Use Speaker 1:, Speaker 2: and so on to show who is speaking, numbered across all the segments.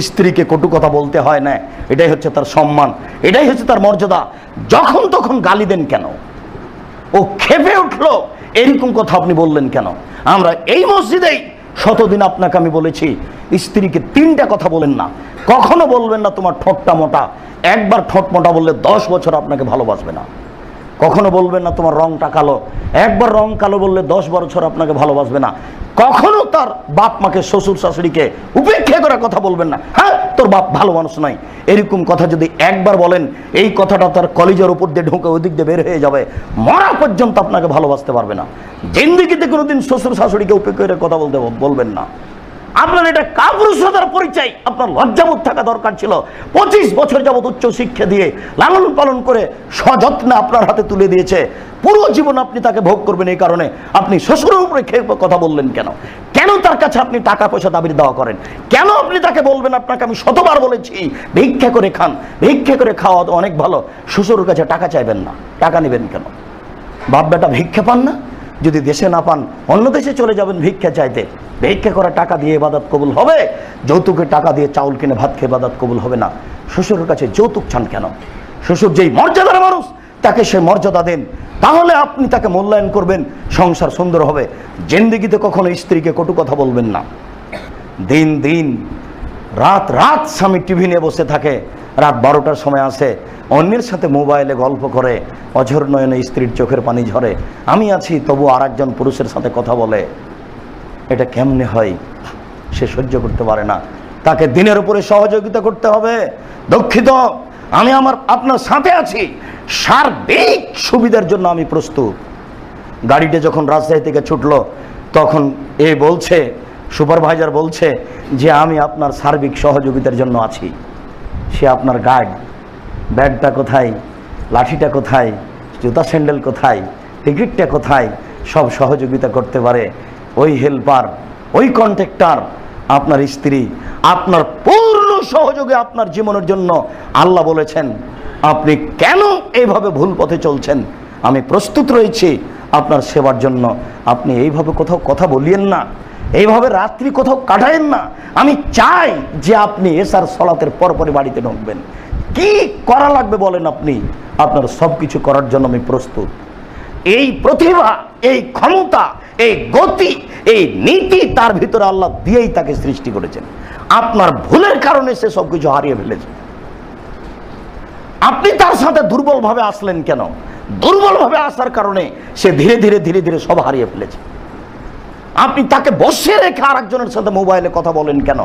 Speaker 1: স্ত্রীকে কটু কথা বলতে হয় না। এটাই হচ্ছে তার সম্মান। এটাই হচ্ছে তার মর্যাদা। যখন তখন গালি দেন কেন? ও খেপে উঠল। এরকম কথা আপনি বললেন কেন? আমরা এই মসজিদেই শতদিন আপনাকে আমি বলেছি, স্ত্রীকে তিনটা কথা বলেন না। কখনো বলবেন না, তোমার ঠোঁটটা মোটা। একবার ঠোঁট মোটা বললে দশ বছর আপনাকে ভালোবাসবে না। কখনো বলবেন না তোমার রংটা কালো। একবার রং কালো বললে দশ বছর আপনাকে ভালোবাসবে না। কখনো তার বাপ মাকে, শ্বশুর শাশুড়িকে উপেক্ষা করে কথা বলবেন না। হ্যাঁ তোর বাপ ভালো মানুষ নাই এরকম কথা যদি একবার বলেন, এই কথাটা তার কলেজের উপর দিয়ে ঢুকে ওদিক দিয়ে বের হয়ে যাবে। মরা পর্যন্ত আপনাকে ভালোবাসতে পারবে না। জিন্দিগিতে কোনোদিন শ্বশুর শাশুড়িকে উপেক্ষা করে কথা বলতে বলবেন না। আপনার এটা কাপুরুষতার পরিচয়। আপনার লজ্জাবোধ থাকা দরকার ছিল। পঁচিশ বছর যাবত উচ্চ শিক্ষা দিয়ে লালন পালন করে সযত্নে আপনার হাতে তুলে দিয়েছে। পুরো জীবন আপনি তাকে ভোগ করবেন এই কারণে আপনি শ্বশুরের উপরে কথা বললেন কেন? কেন তার কাছে আপনি টাকা পয়সা দাবির দেওয়া করেন? কেন আপনি তাকে বলবেন, আপনাকে আমি শতবার বলেছি, ভিক্ষা করে খান, ভিক্ষা করে খাওয়া তো অনেক ভালো। শ্বশুরের কাছে টাকা চাইবেন না। টাকা নেবেন কেন? বাপ বেটা ভিক্ষা পান না? যদি দেশে না পান, অন্য দেশে চলে যাবেন ভিক্ষা চাইতে। ভিক্ষা করা টাকা দিয়ে এবাদত কবুল হবে? যৌতুকের টাকা দিয়ে চাউল কিনে ভাত খেয়ে ইবাদত কবুল হবে না। শ্বশুরের কাছে যৌতুক চান কেন? শ্বশুর যেই মর্যাদার মানুষ, তাকে সে মর্যাদা দেন। তাহলে আপনি তাকে মূল্যায়ন করবেন, সংসার সুন্দর হবে। জিন্দিগিতে কখনো স্ত্রীকে কটু কথা বলবেন না। দিন দিন, রাত রাত স্বামী টিভি নিয়ে বসে থাকে। রাত বারোটার সময় আসে। অন্যের সাথে মোবাইলে গল্প করে। অঝর নয়নে স্ত্রীর চোখের পানি ঝরে। আমি আছি, তবু আর পুরুষের সাথে কথা বলে। এটা কেমনে হয়? সে সহ্য করতে পারে না। তাকে দিনের উপরে সহযোগিতা করতে হবে। দক্ষিত আমি আমার, আপনার সাথে আছি। সার্বিক সুবিধার জন্য আমি প্রস্তুত। গাড়িটা যখন রাজশাহী থেকে ছুটলো, তখন এ বলছে, সুপারভাইজার বলছে যে আমি আপনার সার্বিক সহযোগিতার জন্য আছি। সে আপনার গার্ড। ব্যাগটা কোথায়? লাঠিটা কোথায়? জুতা স্যান্ডেল কোথায়? টিকিটটা কোথায়? সব সহযোগিতা করতে পারে। ওই হেল্পার, ওই কন্ট্রাক্টর, আপনার স্ত্রী, আপনার পূর্ণ সহযোগে আপনার জীবনের জন্য আল্লাহ বলেছেন, আপনি কেন এইভাবে ভুল পথে চলছেন? আমি প্রস্তুত রয়েছি আপনার সেবার জন্য। আপনি এইভাবে কোথাও কথা বলিয়েন না, এইভাবে রাত্রি কোথাও কাটায়েন না। আমি চাই যে আপনি এসার সলাতের পরপরে বাড়িতে ঢুকবেন। কি করা লাগবে বলেন আপনি? আপনার সব কিছু করার জন্য আমি প্রস্তুত। এই প্রতিভা, এই ক্ষমতা, এই গতি এই নীতি তার ভিতরে আল্লাহ দিয়েই তাকে সৃষ্টি করেছেন। আপনার ভুলের কারণে সে সব কিছু হারিয়ে ফেলেছে। আপনি তার সাথে দুর্বলভাবে আসলেন কেন? দুর্বলভাবে আসার কারণে সে ধীরে ধীরে ধীরে ধীরে সব হারিয়ে ফেলেছে। আপনি তাকে বসে রেখে আরেকজনের সাথে মোবাইলে কথা বলেন কেন?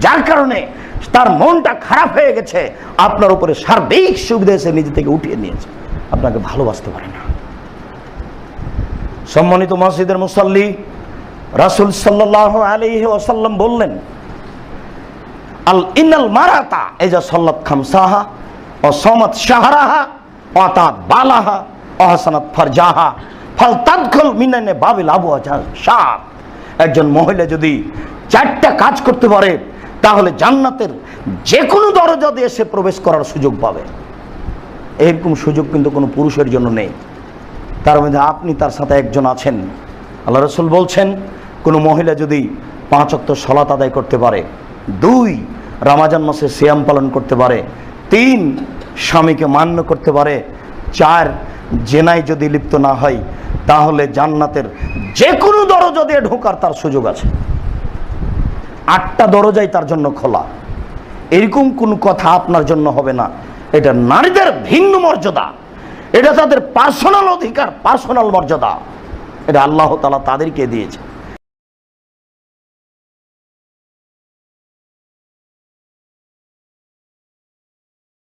Speaker 1: যার কারণে তার মনটা খারাপ হয়ে গেছে, আপনার উপরে সার্বিক সুবিধা এসে নিজে থেকে উঠিয়ে নিয়েছে। আপনাকে ভালোবাসতে পারে না। সম্মানিত মসজিদের মুসল্লি রাসুল সাল্লাহ আলাইহি ওয়াসাল্লাম বললেন, আল ইনাল মারাতা এই যে সল্লাত খামসাহা ও সমাত শাহরাহা অতাত বালাহা অহাসানাত ফারজাহা, ফাল তাদখল মিনানে বাবিল আবু শাহ। একজন মহিলা যদি চারটা কাজ করতে পারে, তাহলে জান্নাতের যে কোনো দরজা দিয়ে সে প্রবেশ করার সুযোগ পাবে। এরকম সুযোগ কিন্তু কোনো পুরুষের জন্য নেই। তার মধ্যে আপনি তার সাথে একজন আছেন। আল্লাহ রসুল বলছেন, কোনো মহিলা যদি পাঁচ অক্ত সলাত আদায় করতে পারে, দুই রামাজান মাসে সিয়াম পালন করতে পারে, তিন স্বামীকে মান্য করতে পারে, চার জেনায় যদি লিপ্ত না হয়, তাহলে জান্নাতের যে কোনো দরজা দিয়ে ঢোকার তার সুযোগ আছে। আটটা দরজাই তার জন্য খোলা। এরকম কোন কথা আপনার জন্য হবে না। এটা নারীদের ভিন্ন মর্যাদা। এটা তাদের পার্সোনাল অধিকার পার্সোনাল মর্যাদা। এটা আল্লাহ তালা তাদেরকে দিয়েছে।